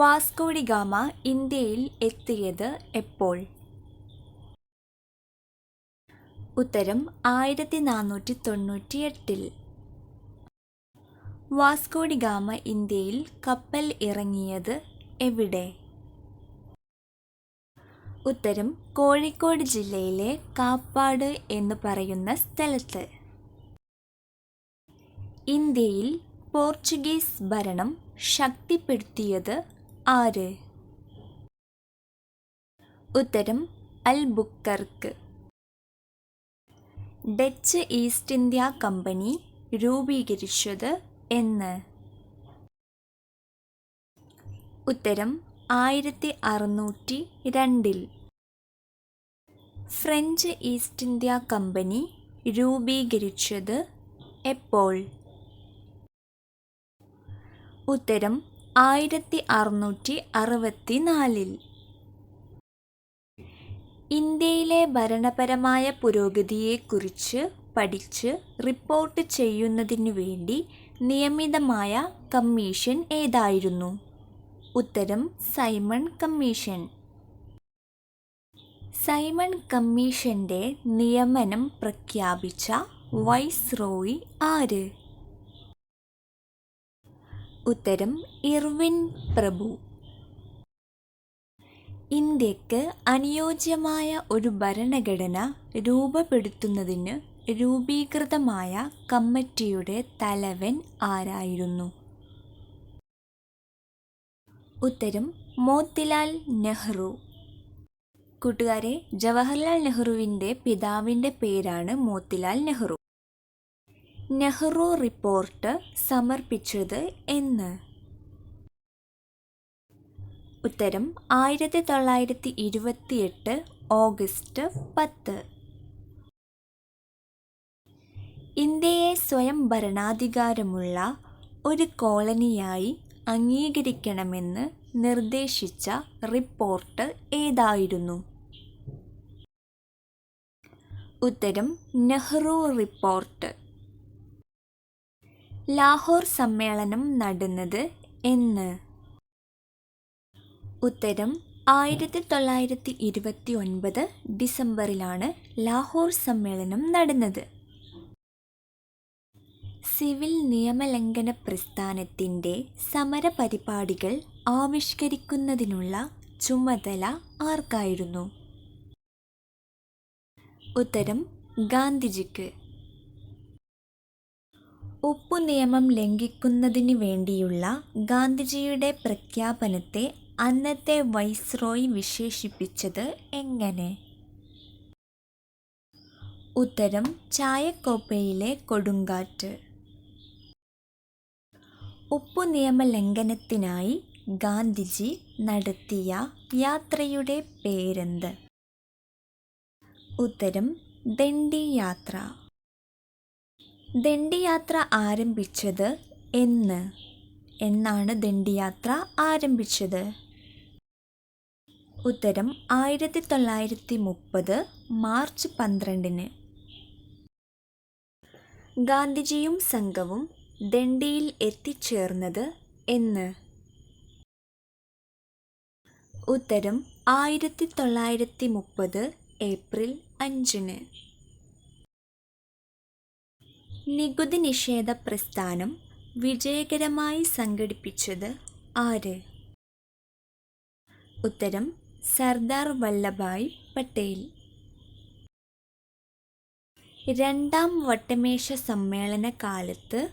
വാസ്കോഡി gamma ഇന്ത്യയിൽ എത്തിയത് എപ്പോൾ? ഉത്തരം ആയിരത്തി നാനൂറ്റി തൊണ്ണൂറ്റി എട്ടിൽ വാസ്കോഡി ഗാമ ഇന്ത്യയിൽ കപ്പൽ ഇറങ്ങിയത് എവിടെ? ഉത്തരം കോഴിക്കോട് ജില്ലയിലെ കാപ്പാട് എന്ന് പറയുന്ന സ്ഥലത്ത്. ഇന്ത്യയിൽ പോർച്ചുഗീസ് ഭരണം ശക്തിപ്പെടുത്തിയത് ആര്? ഉത്തരം Albuquerque Dutch East India company രൂപീകരിച്ചത് എന്ന്. ഉത്തരം ആയിരത്തി അറുന്നൂറ്റി രണ്ടിൽ ഫ്രഞ്ച് ഈസ്റ്റ് ഇന്ത്യ കമ്പനി രൂപീകരിച്ചത് എപ്പോൾ? ഉത്തരം ആയിരത്തി അറുന്നൂറ്റി അറുപത്തി നാലിൽ ഇന്ത്യയിലെ ഭരണപരമായ പുരോഗതിയെക്കുറിച്ച് പഠിച്ച് റിപ്പോർട്ട് ചെയ്യുന്നതിനു വേണ്ടി നിയമിതമായ കമ്മീഷൻ ഏതായിരുന്നു? ഉത്തരം സൈമൺ കമ്മീഷൻ. സൈമൺ കമ്മീഷന്റെ നിയമനം പ്രഖ്യാപിച്ച വൈസ്രോയി ആര്? ഉത്തരം ഇർവിൻ പ്രഭു. ഇന്ത്യയ്ക്ക് അനുയോജ്യമായ ഒരു ഭരണഘടന രൂപപ്പെടുത്തുന്നതിന് രൂപീകൃതമായ കമ്മിറ്റിയുടെ തലവൻ ആരായിരുന്നു? ഉത്തരം മോത്തിലാൽ നെഹ്റു. കൂട്ടുകാരെ ജവഹർലാൽ നെഹ്റുവിന്റെ പിതാവിന്റെ പേരാണ് മോത്തിലാൽ നെഹ്റു. നെഹ്റു റിപ്പോർട്ട് സമർപ്പിച്ചത് എന്ന്. ഉത്തരം ആയിരത്തി തൊള്ളായിരത്തി ഇരുപത്തിയെട്ട് ഓഗസ്റ്റ് പത്ത്. ഇന്ത്യയെ സ്വയം ഭരണാധികാരമുള്ള ഒരു കോളനിയായി അംഗീകരിക്കണമെന്ന് നിർദ്ദേശിച്ച റിപ്പോർട്ട് ഏതായിരുന്നു? ഉത്തരം നെഹ്റു റിപ്പോർട്ട്. ലാഹോർ സമ്മേളനം നടന്നത് എന്ന്. ഉത്തരം ആയിരത്തി തൊള്ളായിരത്തി ഇരുപത്തി ഒൻപത് ഡിസംബറിലാണ് ലാഹോർ സമ്മേളനം നടന്നത്. സിവിൽ നിയമലംഘന പ്രസ്ഥാനത്തിന്റെ സമരപരിപാടികൾ ആവിഷ്കരിക്കുന്നതിനുള്ള ചുമതല ആർക്കായിരുന്നു? ഉത്തരം ഗാന്ധിജിക്ക്. ഉപ്പു നിയമം ലംഘിക്കുന്നതിന് വേണ്ടിയുള്ള ഗാന്ധിജിയുടെ പ്രഖ്യാപനത്തെ അന്നത്തെ വൈസ്രോയി വിശേഷിപ്പിച്ചത് എങ്ങനെ? ഉത്തരം ചായക്കോപ്പയിലെ കൊടുങ്കാറ്റ്. ഉപ്പു നിയമ ലംഘനത്തിനായി ഗാന്ധിജി നടത്തിയ യാത്രയുടെ പേരെന്ത്? ഉത്തരം ദണ്ഡി യാത്ര. ദണ്ഡി യാത്ര ആരംഭിച്ചത് എന്ന് എന്നാണ് ദണ്ഡിയാത്ര ആരംഭിച്ചത്. ഉത്തരം ആയിരത്തി തൊള്ളായിരത്തി മുപ്പത് മാർച്ച് പന്ത്രണ്ടിന്. ഗാന്ധിജിയും സംഘവും ദണ്ഡിയിൽ എത്തിച്ചേർന്നത് എന്ന്. ഉത്തരം ആയിരത്തി തൊള്ളായിരത്തി മുപ്പത് ഏപ്രിൽ അഞ്ചിന്. നികുതി നിഷേധ പ്രസ്ഥാനം വിജയകരമായി സംഘടിപ്പിച്ചത് ആര്? ഉത്തരം സർദാർ വല്ലഭായ് പട്ടേൽ. രണ്ടാം വട്ടമേശ സമ്മേളന കാലത്ത്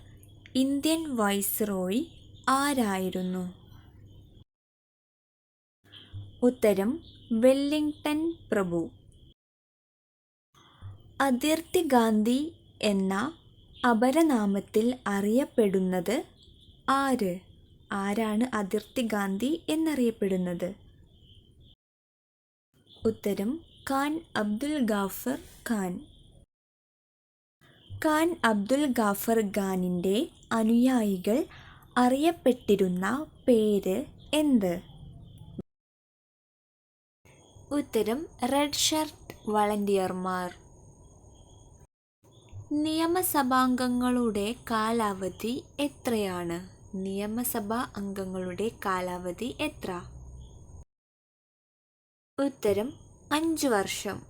ഇന്ത്യൻ വൈസ്രോയി ആരായിരുന്നു? ഉത്തരം വെല്ലിംഗ്ടൺ പ്രഭു. അതിർത്തി ഗാന്ധി എന്ന അപരനാമത്തിൽ അറിയപ്പെടുന്നത് ആര്? ആരാണ് അതിർത്തി ഗാന്ധി എന്നറിയപ്പെടുന്നത്? ഉത്തരം ഖാൻ അബ്ദുൽ ഗാഫർ ഖാൻ. ഖാൻ അബ്ദുൽ ഗാഫർ ഖാനിന്റെ അനുയായികൾ അറിയപ്പെട്ടിരുന്ന പേര് എന്ത്? ഉത്തരം റെഡ് ഷർട്ട് വളണ്ടിയർമാർ. നിയമസഭാംഗങ്ങളുടെ കാലാവധി എത്രയാണ്? നിയമസഭാ അംഗങ്ങളുടെ കാലാവധി എത്ര? ഉത്തരം അഞ്ചു വർഷം.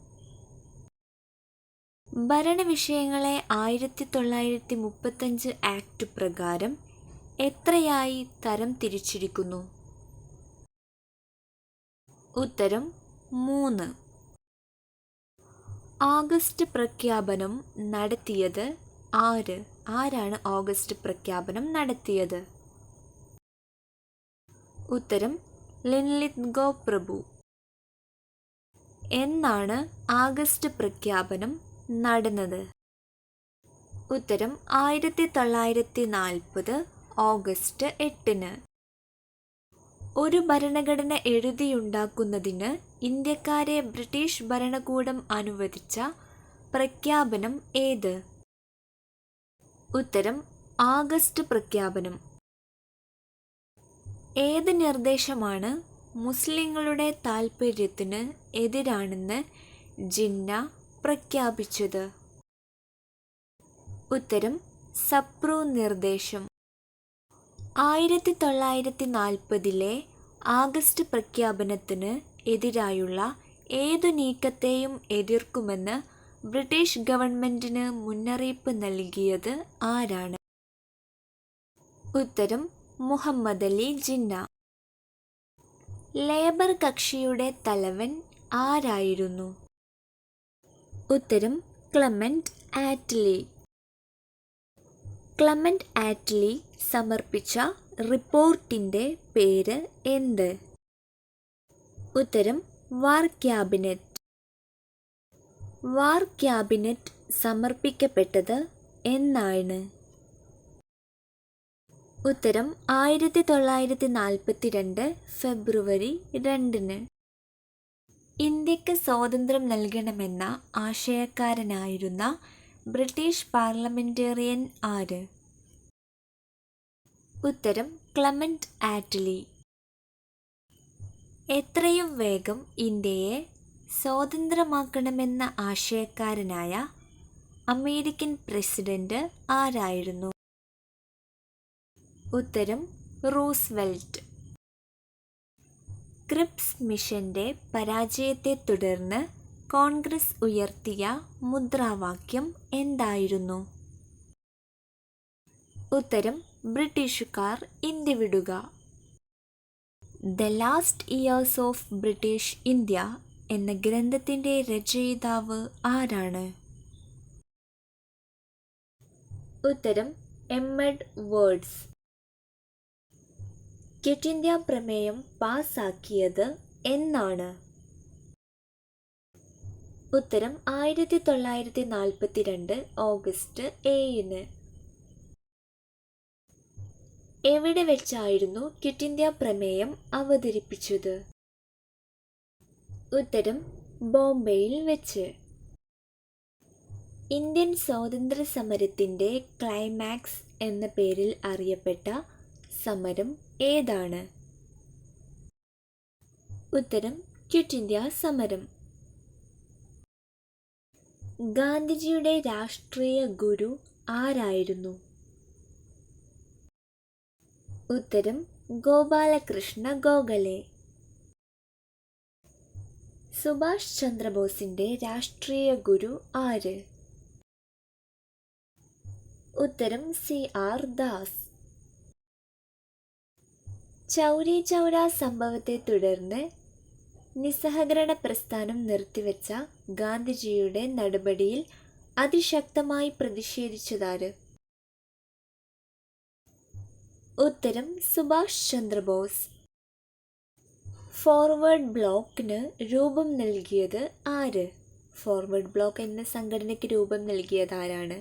ഭരണവിഷയങ്ങളെ ആയിരത്തി തൊള്ളായിരത്തി മുപ്പത്തഞ്ച് ആക്ട് പ്രകാരം എത്രയായി തരം തിരിച്ചിരിക്കുന്നു? ഉത്തരം മൂന്ന്. ഓഗസ്റ്റ് പ്രഖ്യാപനം നടത്തിയത് ആര്? ആരാണ് ഓഗസ്റ്റ് പ്രഖ്യാപനം നടത്തിയത്? ഉത്തരം ലിൻലിത് ഗോ പ്രഭു എന്നാണ് ആഗസ്റ്റ് പ്രഖ്യാപനം നടന്നത്? ഉത്തരം ആയിരത്തി തൊള്ളായിരത്തി നാൽപ്പത് ഓഗസ്റ്റ് എട്ടിന്. ഒരു ഭരണഘടന എഴുതിയുണ്ടാക്കുന്നതിന് ഇന്ത്യക്കാരെ ബ്രിട്ടീഷ് ഭരണകൂടം അനുവദിച്ച പ്രഖ്യാപനം ഏത്? ഉത്തരം ആഗസ്റ്റ് പ്രഖ്യാപനം. ഏത് നിർദ്ദേശമാണ് മുസ്ലിങ്ങളുടെ താൽപ്പര്യത്തിന് എതിരാണെന്ന് ജിന്ന പ്രഖ്യാപിച്ചത്? ഉത്തരം സപ്രൂ നിർദ്ദേശം. ആയിരത്തി തൊള്ളായിരത്തി നാൽപ്പതിലെ ആഗസ്റ്റ് പ്രഖ്യാപനത്തിന് എതിരായുള്ള ഏതു നീക്കത്തെയും എതിർക്കുമെന്ന് ബ്രിട്ടീഷ് ഗവൺമെന്റിന് മുന്നറിയിപ്പ് നൽകിയത് ആരാണ്? ഉത്തരം അലി ജിന്ന. ലേബർ കക്ഷിയുടെ തലവൻ ആരായിരുന്നു? ഉത്തരം ക്ലമന്റ് ആറ്റ്ലി. ക്ലമന്റ് ആറ്റ്ലി സമർപ്പിച്ച റിപ്പോർട്ടിന്റെ പേര് എന്ത്? ഉത്തരം വാർ ക്യാബിനറ്റ്. വാർ ക്യാബിനറ്റ് സമർപ്പിക്കപ്പെട്ടത് എന്നാണ്. ഉത്തരം ആയിരത്തി തൊള്ളായിരത്തി നാൽപ്പത്തി രണ്ട് ഫെബ്രുവരി രണ്ടിന്. ഇന്ത്യയ്ക്ക് സ്വാതന്ത്ര്യം നൽകണമെന്ന ആശയക്കാരനായിരുന്ന ബ്രിട്ടീഷ് പാർലമെന്റേറിയൻ ആര്? ഉത്തരം ക്ലമന്റ് ആറ്റ്ലി. എത്രയും വേഗം ഇന്ത്യയെ സ്വതന്ത്രമാക്കണമെന്ന ആശയക്കാരനായ അമേരിക്കൻ പ്രസിഡന്റ് ആരായിരുന്നു? ഉത്തരം റൂസ്വെൽറ്റ്. ക്രിപ്സ് മിഷന്റെ പരാജയത്തെ തുടർന്ന് കോൺഗ്രസ് ഉയർത്തിയ മുദ്രാവാക്യം എന്തായിരുന്നു? ഉത്തരം ബ്രിട്ടീഷുകാർ ഇന്ത്യ വിടുക. The last years of British India എന്ന ഗ്രന്ഥത്തിന്റെ രചയിതാവ് ആരാണ്? ഉത്തരം എമ്മഡ് വേർഡ്സ്. ക്വിറ്റ് ഇന്ത്യ പ്രമേയം പാസാക്കിയത് എന്നാണ്. ഉത്തരം ആയിരത്തി തൊള്ളായിരത്തി നാൽപ്പത്തി രണ്ട് ഓഗസ്റ്റ് ഏഴിന്. എവിടെ വെച്ചായിരുന്നു ക്വിറ്റ് ഇന്ത്യ പ്രമേയം അവതരിപ്പിച്ചത്? ഉത്തരം ബോംബെയിൽ വെച്ച്. ഇന്ത്യൻ സ്വാതന്ത്ര്യ സമരത്തിന്റെ ക്ലൈമാക്സ് എന്ന പേരിൽ അറിയപ്പെട്ട സമരം ഏതാണ്? ഉത്തരം ക്വിറ്റ് ഇന്ത്യ സമരം. ഗാന്ധിജിയുടെ രാഷ്ട്രീയ ഗുരു ആരായിരുന്നു? ഉത്തരം ഗോപാലകൃഷ്ണ ഗോഖലെ. സുഭാഷ് ചന്ദ്രബോസിന്റെ രാഷ്ട്രീയ ഗുരു ആര്? ഉത്തരം സി ആർ ദാസ്. ചൗരി ചൗര സംഭവത്തെ തുടർന്ന് നിസ്സഹകരണ പ്രസ്ഥാനം നിർത്തിവെച്ച ഗാന്ധിജിയുടെ നടപടിയിൽ അതിശക്തമായി പ്രതിഷേധിച്ചതാര്? ഉത്തരം സുഭാഷ് ചന്ദ്രബോസ്. ഫോർവേഡ് ബ്ലോക്കിന് രൂപം നൽകിയത് ആര്? ഫോർവേഡ് ബ്ലോക്ക് എന്ന സംഘടനയ്ക്ക് രൂപം നൽകിയത് ആരാണ്?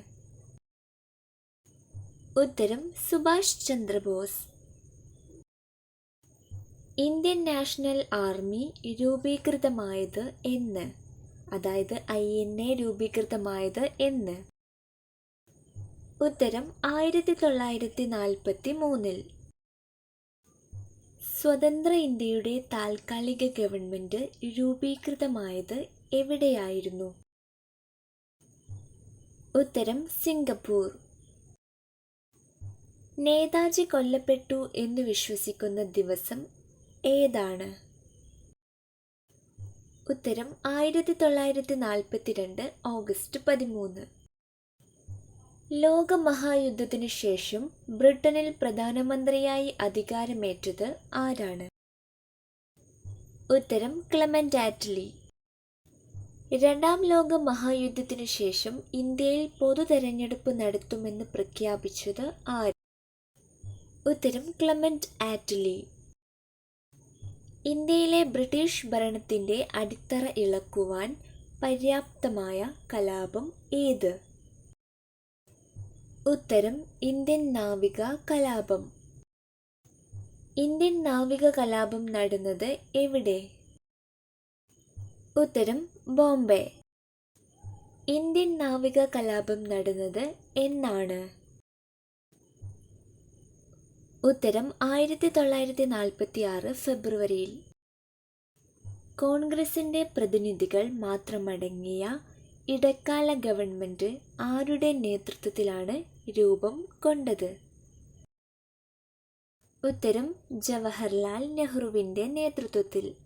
ഉത്തരം Subhash Chandrabose. Indian National Army രൂപീകൃതമായത് എന്ന്. അതായത് ഐ എൻ എ രൂപീകൃതമായത് എന്ന്. ഉത്തരം ആയിരത്തി തൊള്ളായിരത്തി നാൽപ്പത്തി മൂന്നിൽ സ്വതന്ത്ര ഇന്ത്യയുടെ താൽക്കാലിക ഗവൺമെന്റ് രൂപീകൃതമായത് എവിടെയായിരുന്നു? ഉത്തരം സിംഗപ്പൂർ. നേതാജി കൊല്ലപ്പെട്ടു എന്ന് വിശ്വസിക്കുന്ന ദിവസം ഏതാണ്? ഉത്തരം ആയിരത്തി തൊള്ളായിരത്തി നാൽപ്പത്തിരണ്ട് ഓഗസ്റ്റ് പതിമൂന്ന്. ലോകമഹായുദ്ധത്തിനു ശേഷം ബ്രിട്ടനിൽ പ്രധാനമന്ത്രിയായി അധികാരമേറ്റത് ആരാണ്? ഉത്തരം ക്ലെമന്റ് ആറ്റ്ലി. രണ്ടാം ലോക മഹായുദ്ധത്തിനു ശേഷം ഇന്ത്യയിൽ പൊതു തെരഞ്ഞെടുപ്പ് നടത്തുമെന്ന് പ്രഖ്യാപിച്ചത് ആര്? ഉത്തരം ക്ലെമന്റ് ആറ്റ്ലി. ഇന്ത്യയിലെ ബ്രിട്ടീഷ് ഭരണത്തിന്റെ അടിത്തറ ഇളക്കുവാൻ പര്യാപ്തമായ കലാപം ഏത്? ഉത്തരം ഇന്ത്യൻ നാവിക കലാപം. ഇന്ത്യൻ നാവിക കലാപം നടന്നത് എവിടെ? ഉത്തരം ബോംബെ. ഇന്ത്യൻ നാവിക കലാപം നടന്നത് എന്നാണ്. ഉത്തരം ആയിരത്തി തൊള്ളായിരത്തി നാൽപ്പത്തി ആറ് ഫെബ്രുവരിയിൽ. കോൺഗ്രസിന്റെ പ്രതിനിധികൾ മാത്രമടങ്ങിയ ഇടക്കാല ഗവൺമെന്റ് ആരുടെ നേതൃത്വത്തിലാണ് രൂപം കൊണ്ടത്. ഉത്തരം ജവഹർലാൽ നെഹ്റുവിന്റെ നേതൃത്വത്തിൽ.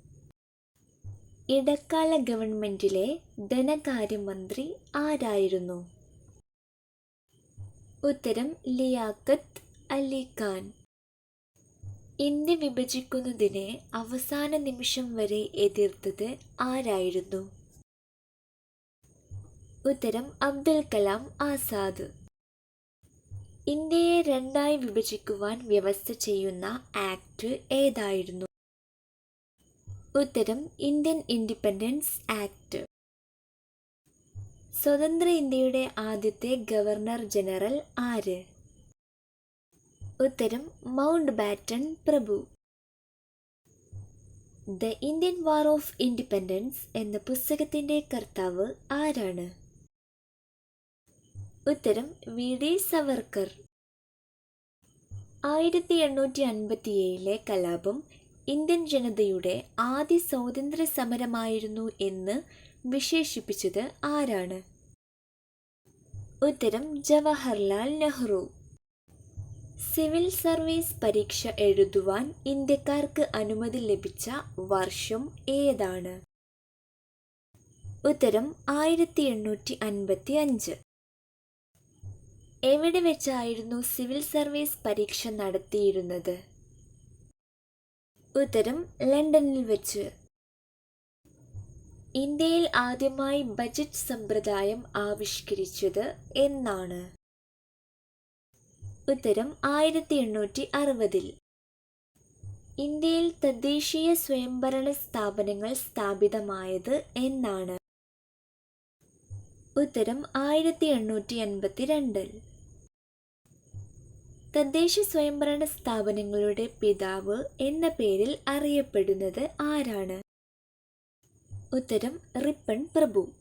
ഇടക്കാല ഗവൺമെന്റിലെ ധനകാര്യമന്ത്രി ആരായിരുന്നു? ഉത്തരം ലിയാഖത്ത് അലി ഖാൻ. ഇന്ത്യ വിഭജിക്കുന്നതിനെ അവസാന നിമിഷം വരെ എതിർത്തത് ആരായിരുന്നു? ഉത്തരം അബ്ദുൽ കലാം ആസാദ്. ഇന്ത്യയെ രണ്ടായി വിഭജിക്കുവാൻ വ്യവസ്ഥ ചെയ്യുന്ന ആക്ട് ഏതായിരുന്നു? ഉത്തരം ഇന്ത്യൻ ഇൻഡിപെൻഡൻസ് ആക്ട്. സ്വതന്ത്ര ഇന്ത്യയുടെ ആദ്യത്തെ ഗവർണർ ജനറൽ ആര്? ഉത്തരം Mountbatten Prabhu. The Indian war of independence എന്ന പുസ്തകത്തിന്റെ കർത്താവ് ആരാണ്? ഉത്തരം വി. ഡി. സവർക്കർ. ആയിരത്തി എണ്ണൂറ്റി അൻപത്തിയേഴിലെ കലാപം ഇന്ത്യൻ ജനതയുടെ ആദ്യ സ്വാതന്ത്ര്യ സമരമായിരുന്നു എന്ന് വിശേഷിപ്പിച്ചത് ആരാണ്? ഉത്തരം ജവഹർലാൽ നെഹ്റു. സിവിൽ സർവീസ് പരീക്ഷ എഴുതുവാൻ ഇന്ത്യക്കാർക്ക് അനുമതി ലഭിച്ച വർഷം ഏതാണ്? ഉത്തരം ആയിരത്തി എണ്ണൂറ്റി അൻപത്തി അഞ്ച് എവിടെ വെച്ചായിരുന്നു സിവിൽ സർവീസ് പരീക്ഷ നടത്തിയിരുന്നത്? ഉത്തരം ലണ്ടനിൽ വെച്ച്. ഇന്ത്യയിൽ ആദ്യമായി ബജറ്റ് സമ്പ്രദായം ആവിഷ്കരിച്ചത് എന്നാണ്. ഉത്തരം ആയിരത്തി എണ്ണൂറ്റി അറുപതിൽ ഇന്ത്യയിൽ തദ്ദേശീയ സ്വയംഭരണ സ്ഥാപനങ്ങൾ സ്ഥാപിതമായത് എന്നാണ്. ഉത്തരം ആയിരത്തി എണ്ണൂറ്റി എൺപത്തി രണ്ടിൽ തദ്ദേശ സ്വയംഭരണ സ്ഥാപനങ്ങളുടെ പിതാവ് എന്ന പേരിൽ അറിയപ്പെടുന്നത് ആരാണ്? ഉത്തരം റിപ്പൺ പ്രഭു.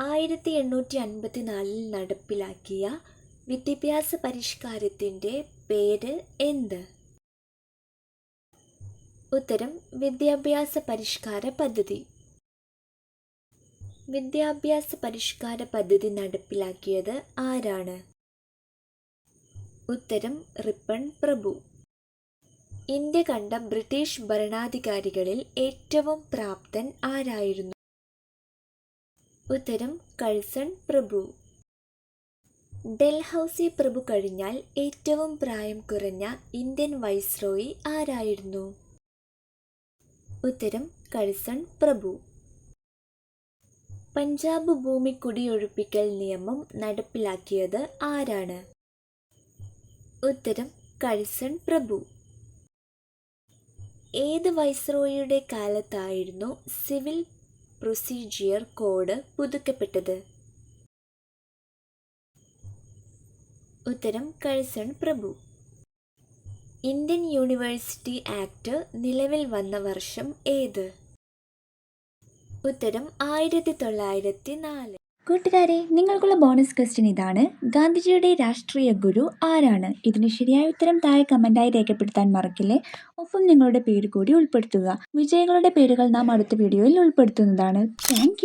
ആയിരത്തി എണ്ണൂറ്റി അൻപത്തിനാലിൽ നടപ്പിലാക്കിയ വിദ്യാഭ്യാസ പരിഷ്കാരത്തിന്റെ പേര് എന്ത്? ഉത്തരം വിദ്യാഭ്യാസ പരിഷ്കാര പദ്ധതി. വിദ്യാഭ്യാസ പരിഷ്കാര പദ്ധതി നടപ്പിലാക്കിയത് ആരാണ്? ഉത്തരം റിപ്പൺ പ്രഭു. ഇന്ത്യ കണ്ട ബ്രിട്ടീഷ് ഭരണാധികാരികളിൽ ഏറ്റവും പ്രാപ്തൻ ആരായിരുന്നു? ഉത്തരം കഴ്സൺ പ്രഭു. ഡൽഹൌസി പ്രഭു കഴിഞ്ഞാൽ ഏറ്റവും പ്രായം കുറഞ്ഞ ഇന്ത്യൻ വൈസ്രോയി ആരായിരുന്നു? ഉത്തരം കഴ്സൺ പ്രഭു. പഞ്ചാബ് ഭൂമി കുടിയൊഴിപ്പിക്കൽ നിയമം നടപ്പിലാക്കിയത് ആരാണ്? ഉത്തരം കഴ്സൺ പ്രഭു. ഏത് വൈസ്രോയിയുടെ കാലത്തായിരുന്നു സിവിൽ പ്രൊസീജിയർ കോഡ് പുതുക്കപ്പെട്ടത്? ഉത്തരം കഴ്സൺ പ്രഭു. ഇന്ത്യൻ യൂണിവേഴ്സിറ്റി ആക്ട് നിലവിൽ വന്ന വർഷം ഏത്? ഉത്തരം ആയിരത്തി തൊള്ളായിരത്തി നാല്. കൂട്ടുകാരെ നിങ്ങൾക്കുള്ള ബോണസ് ക്വസ്റ്റ്യൻ ഇതാണ്. ഗാന്ധിജിയുടെ രാഷ്ട്രീയ ഗുരു ആരാണ്? ഇതിന് ശരിയായ ഉത്തരം താഴെ കമന്റായി രേഖപ്പെടുത്താൻ മറക്കില്ലേ? ഒപ്പം നിങ്ങളുടെ പേര് കൂടി ഉൾപ്പെടുത്തുക. വിജയികളുടെ പേരുകൾ നാം അടുത്ത വീഡിയോയിൽ ഉൾപ്പെടുത്തുന്നതാണ്. താങ്ക്